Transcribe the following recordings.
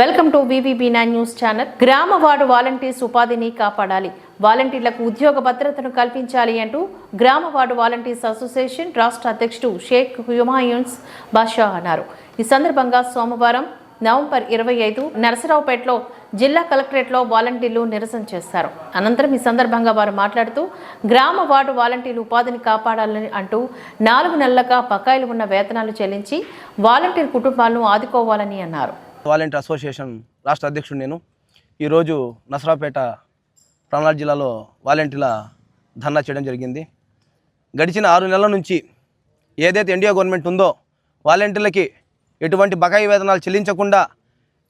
Welcome to VVB nine news channel. గ్రామ ward volunteers ఉపాధిని కాపాడాలి. వాలంటీర్లకు ఉద్యోగ భద్రతను కల్పించాలి అంటూ గ్రామ వార్డు వాలంటీర్స్ అసోసియేషన్ రాష్ట్ర అధ్యక్షుడు షేక్ హుమాయూన్స్ బాషా అన్నారు. ఈ సందర్భంగా సోమవారం నవంబర్ ఇరవై ఐదు నరసరావుపేటలో జిల్లా కలెక్టరేట్లో వాలంటీర్లు నిరసన చేశారు. అనంతరం ఈ సందర్భంగా వారు మాట్లాడుతూ గ్రామ వార్డు వాలంటీర్లు ఉపాధిని కాపాడాలని అంటూ నాలుగు నెలలుగా బకాయిలు ఉన్న వేతనాలు చెల్లించి వాలంటీర్ కుటుంబాలను ఆదుకోవాలని అన్నారు. వాలంటీర్ అసోసియేషన్ రాష్ట్ర అధ్యక్షుడు నేను. ఈరోజు నసరాపేట పల్నాడు జిల్లాలో వాలంటీర్ల ధర్నా చేయడం జరిగింది. గడిచిన ఆరు నెలల నుంచి ఏదైతే ఎన్డీఏ గవర్నమెంట్ ఉందో వాలంటీర్లకి ఎటువంటి బకాయి వేతనాలు చెల్లించకుండా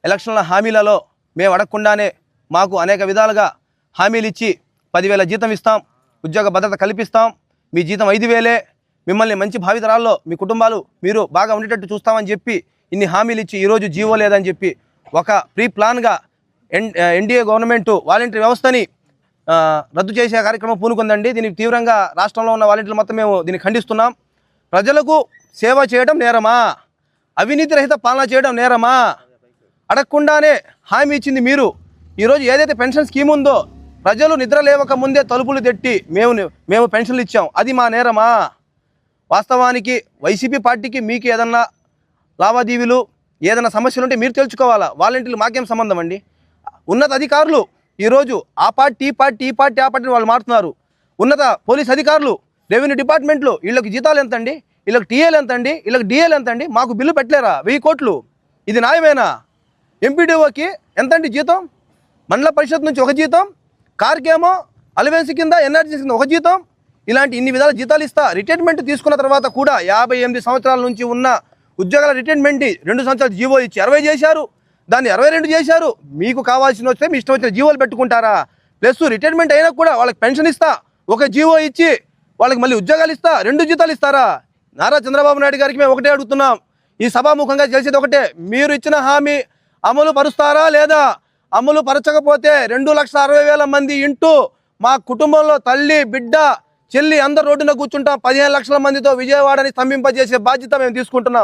ఎలక్షన్ల హామీలలో మేము అడగకుండానే మాకు అనేక విధాలుగా హామీలు ఇచ్చి పదివేల జీతం ఇస్తాం ఉద్యోగ భద్రత కల్పిస్తాం. మీ జీతం ఐదు వేలే. మిమ్మల్ని మంచి భావితరాల్లో మీ కుటుంబాలు మీరు బాగా ఉండేటట్టు చూస్తామని చెప్పి ఇన్ని హామీలు ఇచ్చి ఈరోజు జీవో లేదని చెప్పి ఒక ప్రీ ప్లాన్గా ఎన్ ఎన్డీఏ గవర్నమెంట్ వాలంటీర్ వ్యవస్థని రద్దు చేసే కార్యక్రమం పూనుకుందండి. దీనికి తీవ్రంగా రాష్ట్రంలో ఉన్న వాలంటీర్లు మొత్తం మేము దీన్ని ఖండిస్తున్నాం. ప్రజలకు సేవ చేయడం నేరమా? అవినీతి రహిత పాలన చేయడం నేరమా? అడగకుండానే హామీ ఇచ్చింది మీరు. ఈరోజు ఏదైతే పెన్షన్ స్కీమ్ ఉందో ప్రజలు నిద్ర లేవక ముందే తలుపులు తెట్టి మేము మేము పెన్షన్లు ఇచ్చాం. అది మా నేరమా? వాస్తవానికి వైసీపీ పార్టీకి మీకు ఏదన్నా లావాదేవీలు ఏదైనా సమస్యలు ఉంటే మీరు తెలుసుకోవాలా? వాలంటీర్లు మాకేం సంబంధం అండి? ఉన్నత అధికారులు ఈరోజు ఆ పార్టీ ఈ పార్టీ ఈ పార్టీ ఆ పార్టీ వాళ్ళు మారుతున్నారు. ఉన్నత పోలీస్ అధికారులు రెవెన్యూ డిపార్ట్మెంట్లు వీళ్ళకి జీతాలు ఎంత అండి వీళ్ళకి టీఏలు ఎంత అండి వీళ్ళకి డిఏలు ఎంత అండి మాకు బిల్లు పెట్టలేరా? వెయ్యి కోట్లు. ఇది న్యాయమేనా? ఎంపీడీఓకి ఎంతండి జీతం? మండల పరిషత్ నుంచి ఒక జీతం? కార్కేమో అలవెన్స్ కింద ఎన్ఆర్జీ కింద ఒక జీతం? ఇలాంటి ఇన్ని విధాల జీతాలు ఇస్తా. రిటైర్మెంట్ తీసుకున్న తర్వాత కూడా యాభై ఎనిమిది సంవత్సరాల నుంచి ఉన్న ఉద్యోగాల రిటైర్మెంట్ రెండు సంవత్సరాలు జీవో ఇచ్చి అరవై చేశారు. దాన్ని అరవై రెండు చేశారు. మీకు కావాల్సిన వస్తే మీ ఇష్టం వచ్చిన జీవోలు పెట్టుకుంటారా? ప్లస్ రిటైర్మెంట్ అయినా కూడా వాళ్ళకి పెన్షన్ ఇస్తా. ఒక జీవో ఇచ్చి వాళ్ళకి మళ్ళీ ఉద్యోగాలు ఇస్తా. రెండు జీతాలు ఇస్తారా? నారా చంద్రబాబు నాయుడు గారికి మేము ఒకటే అడుగుతున్నాం. ఈ సభాముఖంగా తెలిసేది ఒకటే. మీరు ఇచ్చిన హామీ అమలు పరుస్తారా లేదా? అమలు పరచకపోతే రెండు లక్షల అరవై వేల మంది ఇంటూ మా కుటుంబంలో తల్లి బిడ్డ చెల్లి అందరు రోడ్డున కూర్చుంటాం. పదిహేను లక్షల మందితో విజయవాడని స్తంభింపజేసే బాధ్యత మేము తీసుకుంటున్నాం.